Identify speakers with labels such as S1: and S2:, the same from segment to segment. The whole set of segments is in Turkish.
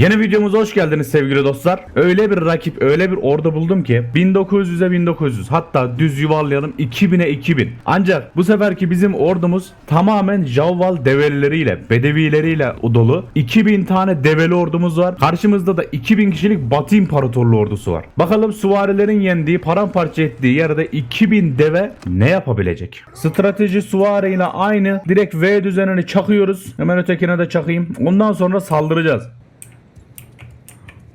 S1: Yeni videomuza hoş geldiniz sevgili dostlar. Öyle bir rakip, öyle bir ordu buldum ki 1900'e 1900 hatta düz yuvarlayalım 2000'e 2000. Ancak bu seferki bizim ordumuz tamamen Javval develeriyle, bedevileriyle dolu. 2000 tane develi ordumuz var. Karşımızda da 2000 kişilik Batı İmparatorluğu ordusu var. Bakalım süvarilerin yendiği, paramparça ettiği yerde 2000 deve ne yapabilecek? Strateji süvari ile aynı. Direkt V düzenini çakıyoruz. Hemen ötekine de çakayım. Ondan sonra saldıracağız.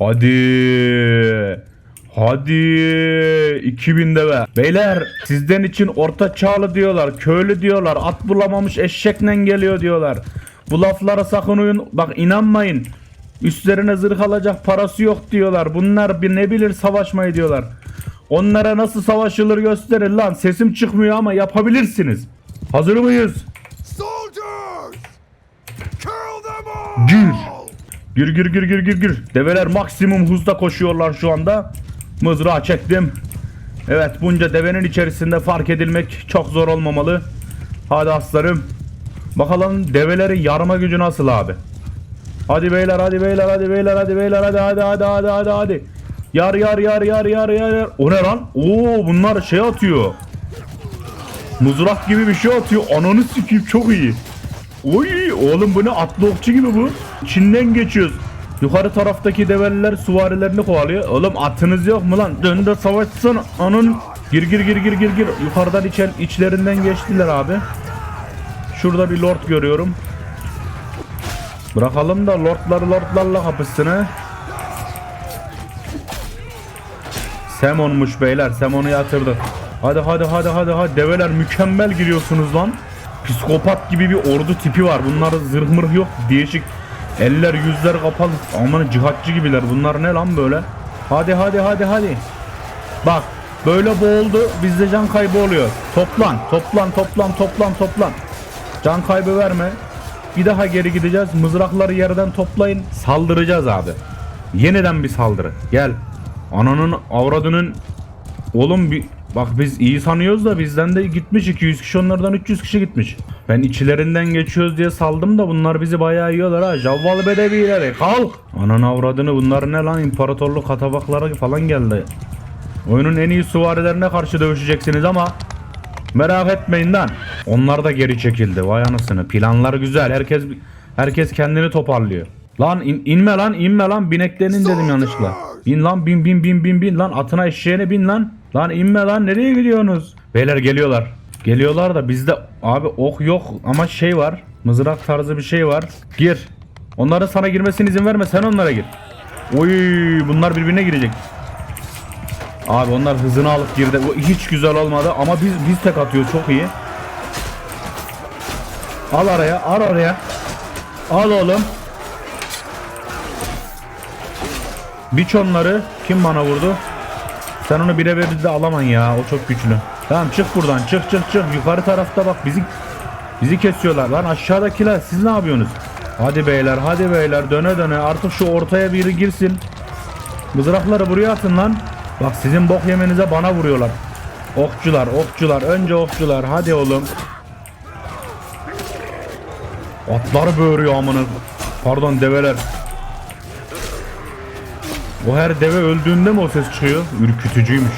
S1: Hadi. Hadi 2000 deve. Beyler sizden için orta çağlı diyorlar. Köylü diyorlar. At bulamamış eşekle geliyor diyorlar. Bu laflara sakın uyun. Bak inanmayın. Üstlerine zırh alacak parası yok diyorlar. Bunlar bir ne bilir savaşmayı diyorlar. Onlara nasıl savaşılır gösterin lan. Sesim çıkmıyor ama yapabilirsiniz. Hazır mıyız?
S2: Soldiers! Kill them all!
S1: Gir. Gir gir gir gir gir gir. Develer maksimum hızda koşuyorlar şu anda. Mızrağı çektim. Evet bunca devenin içerisinde fark edilmek çok zor olmamalı. Hadi aslarım. Bakalım develerin yarma gücü nasıl abi. Hadi beyler hadi beyler hadi beyler hadi beyler hadi hadi hadi hadi hadi hadi. Yar yar yar yar yar yar yar. O ne lan? Oo bunlar şey atıyor. Mızrak gibi bir şey atıyor. Ananı sikeyim çok iyi. Oy oğlum bu ne atlı okçu gibi bu. Çin'den geçiyoruz. Yukarı taraftaki develiler süvarilerini kovalıyor. Oğlum atınız yok mu lan? Dön de savaşsana. Anın. Gir gir gir gir gir gir. Yukarıdan içen içlerinden geçtiler abi. Şurada bir lord görüyorum. Bırakalım da lordları lordlarla kapışsın Semon'muş beyler. Semon'u yatırdı. Hadi hadi hadi hadi hadi. Develer mükemmel giriyorsunuz lan. Psikopat gibi bir ordu tipi var. Bunlar zırh mırh yok. Değişik. Eller yüzler kapalı. Aman cihatçı gibiler. Bunlar ne lan böyle? Hadi hadi hadi hadi. Bak böyle boğuldu. Bizde can kaybı oluyor. Toplan toplan toplan toplan toplan. Can kaybı verme. Bir daha geri gideceğiz. Mızrakları yerden toplayın. Saldıracağız abi. Yeniden bir saldırı. Gel. Ananın avradının Oğlum bir bak biz iyi sanıyoruz da bizden de gitmiş 200 kişi onlardan 300 kişi gitmiş. Ben içlerinden geçiyoruz diye saldım da bunlar bizi bayağı yiyorlar ha. Javval bedevileri kalk. Ananı avradını bunlar ne lan imparatorluk katabakları falan geldi. Oyunun en iyi süvarilerine karşı dövüşeceksiniz ama merak etmeyin lan. Onlar da geri çekildi vay anasını. Planlar güzel. Herkes herkes kendini toparlıyor. Lan in- inme lan inme lan bineklerin dedim yanlışlıkla. Bin lan bin bin bin bin bin lan atına eşeğine bin lan. Lan inme lan nereye gidiyorsunuz? Beyler geliyorlar. Geliyorlar da bizde abi ok yok ama şey var. Mızrak tarzı bir şey var. Gir. Onların sana girmesine izin verme sen onlara gir. Oy bunlar birbirine girecek. Abi onlar hızını alıp girdi. O hiç güzel olmadı ama biz biz tek atıyoruz çok iyi. Al araya, al araya. Al oğlum. Biç onları. Kim bana vurdu? Sen onu birebir de alaman ya. O çok güçlü. Tamam çık buradan. Çık çık çık. Yukarı tarafta bak bizi bizi kesiyorlar. Lan aşağıdakiler siz ne yapıyorsunuz? Hadi beyler hadi beyler döne döne artık şu ortaya biri girsin. Mızrakları buraya atın lan. Bak sizin bok yemenize bana vuruyorlar. Okçular okçular önce okçular hadi oğlum. Atlar böğürüyor amına. Pardon develer. O her deve öldüğünde mi o ses çıkıyor? Ürkütücüymüş.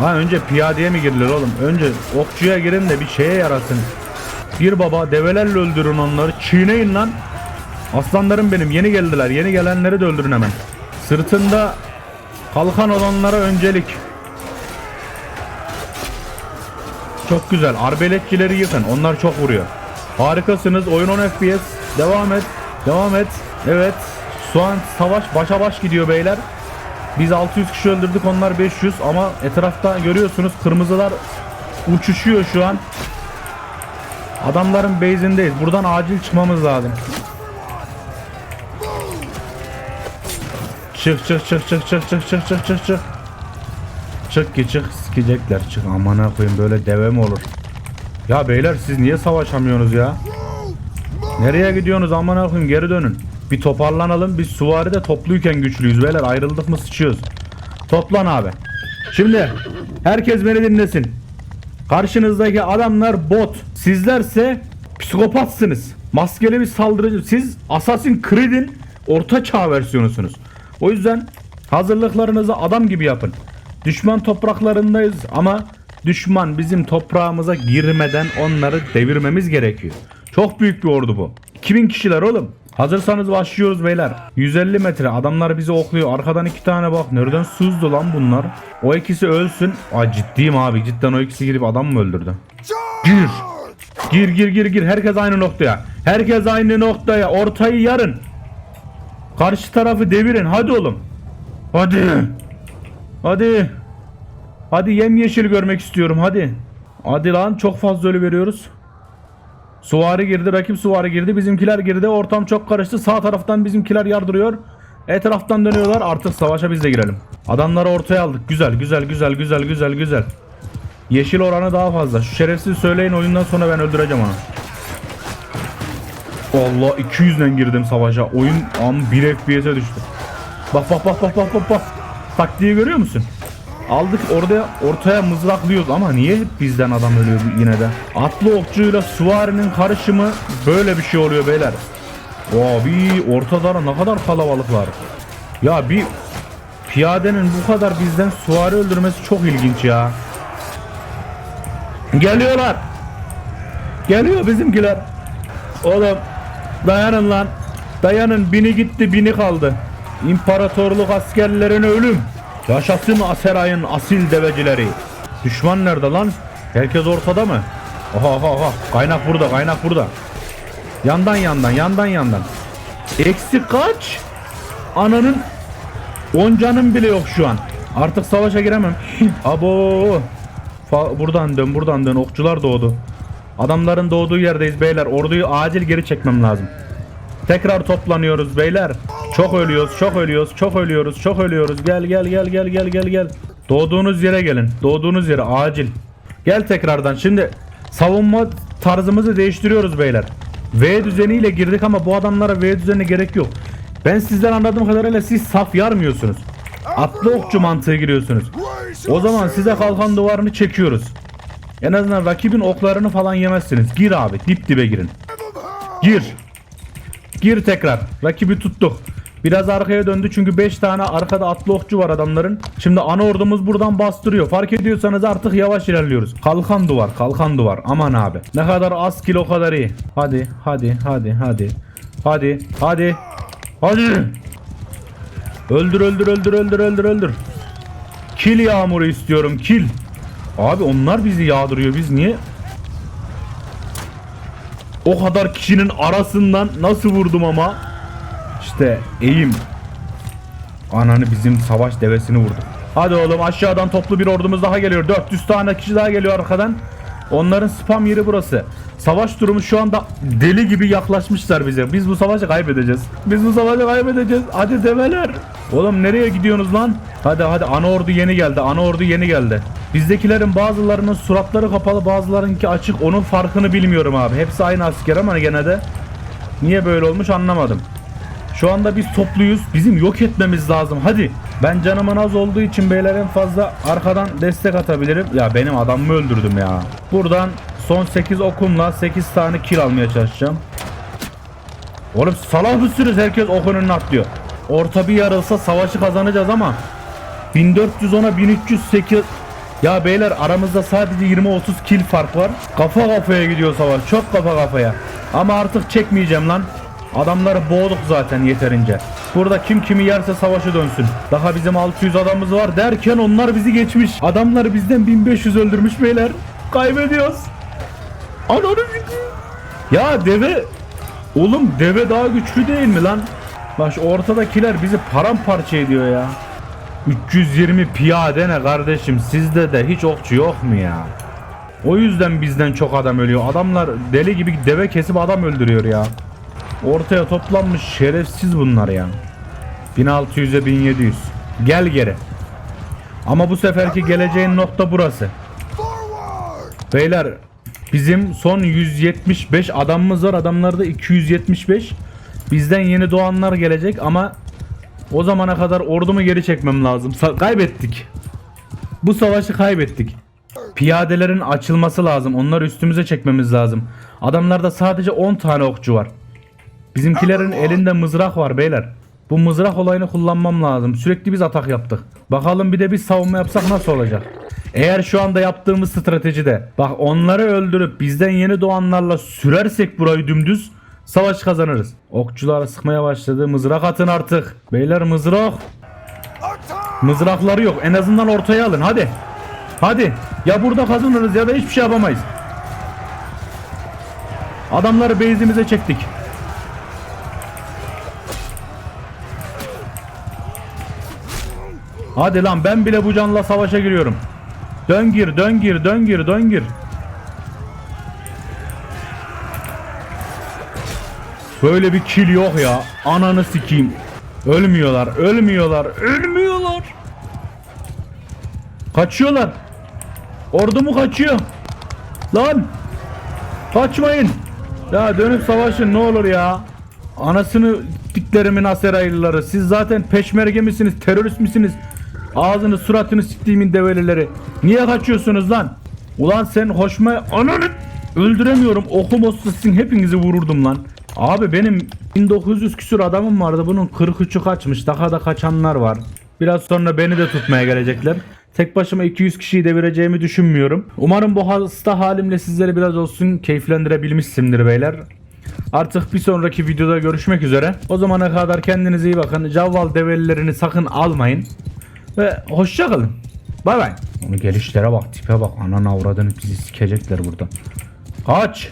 S1: Ha önce piyadeye mi girilir oğlum? Önce okçuya girin de bir şeye yarasın. Bir baba develerle öldürün onları. Çiğneyin lan. Aslanlarım benim yeni geldiler. Yeni gelenleri de öldürün hemen. Sırtında kalkan olanlara öncelik. Çok güzel. Arbeletçileri yıkın. Onlar çok vuruyor. Harikasınız. Oyun 10 FPS. Devam et. Devam et. Evet. Şu an savaş başa baş gidiyor beyler. Biz 600 kişi öldürdük onlar 500 ama etrafta görüyorsunuz kırmızılar uçuşuyor şu an. Adamların base'indeyiz. Buradan acil çıkmamız lazım. Çık çık çık çık çık çık çık çık çık çık. Çık ki çık sikecekler çık amına koyayım böyle deve mi olur? Ya beyler siz niye savaşamıyorsunuz ya? Nereye gidiyorsunuz amına koyayım geri dönün. Bir toparlanalım biz süvaride topluyken güçlüyüz beyler ayrıldık mı sıçıyoruz. Toplan abi. Şimdi herkes beni dinlesin. Karşınızdaki adamlar bot. Sizlerse psikopatsınız. Maskeli bir saldırıcı. Siz Assassin Creed'in orta çağ versiyonusunuz. O yüzden hazırlıklarınızı adam gibi yapın. Düşman topraklarındayız ama düşman bizim toprağımıza girmeden onları devirmemiz gerekiyor. Çok büyük bir ordu bu. 2000 kişiler oğlum. Hazırsanız başlıyoruz beyler. 150 metre adamlar bizi okluyor. Arkadan iki tane bak. Nereden sızdı lan bunlar? O ikisi ölsün. Aa ciddiyim abi. Cidden o ikisi gidip adam mı öldürdü?
S2: Charge!
S1: Gir gir gir gir. Herkes aynı noktaya. Herkes aynı noktaya. Ortayı yarın. Karşı tarafı devirin. Hadi oğlum. Hadi. Hadi. Hadi yemyeşil görmek istiyorum. Hadi. Hadi lan çok fazla ölü veriyoruz. Suvari girdi. Rakip suvari girdi. Bizimkiler girdi. Ortam çok karıştı. Sağ taraftan bizimkiler yardırıyor. Etraftan dönüyorlar. Artık savaşa biz de girelim. Adamları ortaya aldık. Güzel güzel güzel güzel güzel güzel. Yeşil oranı daha fazla. Şu şerefsiz söyleyin oyundan sonra ben öldüreceğim onu. Allah 200'den girdim savaşa. Oyun am 1 FPS'e düştü. Bak bak bak bak bak bak bak. Taktiği görüyor musun? Aldık orada ortaya mızraklıyoruz ama niye bizden adam ölüyor yine de? Atlı okçuyla suvarinin karışımı böyle bir şey oluyor beyler. Abi ortada ne kadar kalabalıklar. Ya bir piyadenin bu kadar bizden suvari öldürmesi çok ilginç ya. Geliyorlar. Geliyor bizimkiler. Oğlum dayanın lan. Dayanın bini gitti bini kaldı. İmparatorluk askerlerine ölüm. Yaşasın Aseray'ın asil devecileri. Düşman nerede lan? Herkes ortada mı? Oha oha oha. Kaynak burada kaynak burada. Yandan yandan yandan yandan. Eksi kaç? Ananın 10 canım bile yok şu an. Artık savaşa giremem. Abo. Fa- buradan dön buradan dön okçular doğdu. Adamların doğduğu yerdeyiz beyler. Orduyu acil geri çekmem lazım. Tekrar toplanıyoruz beyler. Çok ölüyoruz, çok ölüyoruz, çok ölüyoruz, çok ölüyoruz. Gel gel gel gel gel gel gel. Doğduğunuz yere gelin. Doğduğunuz yere acil. Gel tekrardan. Şimdi savunma tarzımızı değiştiriyoruz beyler. V düzeniyle girdik ama bu adamlara V düzeni gerek yok. Ben sizden anladığım kadarıyla siz saf yarmıyorsunuz. Atlı okçu mantığı giriyorsunuz. O zaman size kalkan duvarını çekiyoruz. En azından rakibin oklarını falan yemezsiniz. Gir abi dip dibe girin. Gir. Gir tekrar. Rakibi tuttuk. Biraz arkaya döndü çünkü 5 tane arkada atlı okçu var adamların. Şimdi ana ordumuz buradan bastırıyor. Fark ediyorsanız artık yavaş ilerliyoruz. Kalkan duvar, kalkan duvar. Aman abi. Ne kadar az kilo o kadar iyi. Hadi, hadi, hadi, hadi. Hadi, hadi. Hadi. Öldür, öldür, öldür, öldür, öldür, öldür. Kil yağmuru istiyorum, kil. Abi onlar bizi yağdırıyor. Biz niye o kadar kişinin arasından nasıl vurdum ama? İşte eğim. Ananı bizim savaş devesini vurdu. Hadi oğlum aşağıdan toplu bir ordumuz daha geliyor. 400 tane kişi daha geliyor arkadan. Onların spam yeri burası. Savaş durumu şu anda deli gibi yaklaşmışlar bize. Biz bu savaşı kaybedeceğiz. Biz bu savaşı kaybedeceğiz. Hadi develer. Oğlum nereye gidiyorsunuz lan? Hadi hadi ana ordu yeni geldi. Ana ordu yeni geldi. Bizdekilerin bazılarının suratları kapalı bazılarınki açık. Onun farkını bilmiyorum abi. Hepsi aynı asker ama gene de niye böyle olmuş anlamadım. Şu anda biz topluyuz. Bizim yok etmemiz lazım. Hadi. Ben canımın az olduğu için beyler en fazla arkadan destek atabilirim. Ya benim adamımı öldürdüm ya. Buradan son 8 okumla 8 tane kill almaya çalışacağım. Oğlum salak mısınız? Herkes ok önüne atlıyor. Orta bir yarılsa savaşı kazanacağız ama 1410'a 1308 ya beyler aramızda sadece 20-30 kill fark var. Kafa kafaya gidiyor savaş. Çok kafa kafaya. Ama artık çekmeyeceğim lan. Adamları boğduk zaten yeterince. Burada kim kimi yerse savaşı dönsün. Daha bizim 600 adamımız var derken onlar bizi geçmiş. Adamlar bizden 1500 öldürmüş beyler. Kaybediyoruz. Ananı. Ya deve Oğlum deve daha güçlü değil mi lan? Bak ortadakiler bizi paramparça ediyor ya. 320 piyade ne kardeşim sizde de hiç okçu yok mu ya? O yüzden bizden çok adam ölüyor. Adamlar deli gibi deve kesip adam öldürüyor ya. Ortaya toplanmış şerefsiz bunlar ya. 1600'e 1700. Gel geri. Ama bu seferki geleceğin nokta burası. Beyler bizim son 175 adamımız var. Adamlarda 275. Bizden yeni doğanlar gelecek ama o zamana kadar ordumu geri çekmem lazım. Sa- kaybettik. Bu savaşı kaybettik. Piyadelerin açılması lazım. Onları üstümüze çekmemiz lazım. Adamlarda sadece 10 tane okçu var. Bizimkilerin elinde mızrak var beyler. Bu mızrak olayını kullanmam lazım. Sürekli biz atak yaptık. Bakalım bir de biz savunma yapsak nasıl olacak? Eğer şu anda yaptığımız stratejide bak onları öldürüp bizden yeni doğanlarla sürersek burayı dümdüz savaş kazanırız. Okçular sıkmaya başladı. Mızrak atın artık. Beyler mızrak. Mızrakları yok. En azından ortaya alın. Hadi. Hadi. Ya burada kazanırız ya da hiçbir şey yapamayız. Adamları base'imize çektik. Hadi lan ben bile bu canla savaşa giriyorum. Dön gir, dön gir, dön gir, dön gir. Böyle bir kill yok ya. Ananı sikeyim. Ölmüyorlar, ölmüyorlar, ölmüyorlar. Kaçıyorlar. Ordu mu kaçıyor? Lan! Kaçmayın. Ya dönüp savaşın ne olur ya. Anasını diklerimin Aseraylıları. Siz zaten peşmerge misiniz? Terörist misiniz? Ağzını suratını siktiğimin develileri. Niye kaçıyorsunuz lan? Ulan sen hoşuma... Ananı... Öldüremiyorum. Okum sizin hepinizi vururdum lan. Abi benim 1900 küsür adamım vardı. Bunun 43'ü kaçmış. Daha da kaçanlar var. Biraz sonra beni de tutmaya gelecekler. Tek başıma 200 kişiyi devireceğimi düşünmüyorum. Umarım bu hasta halimle sizleri biraz olsun keyiflendirebilmişsimdir beyler. Artık bir sonraki videoda görüşmek üzere. O zamana kadar kendinize iyi bakın. Cavval develilerini sakın almayın. Ve hoşça kalın. Bay bay. Onu gelişlere bak tipe bak. Ananı avradını bizi sikecekler burada. Kaç.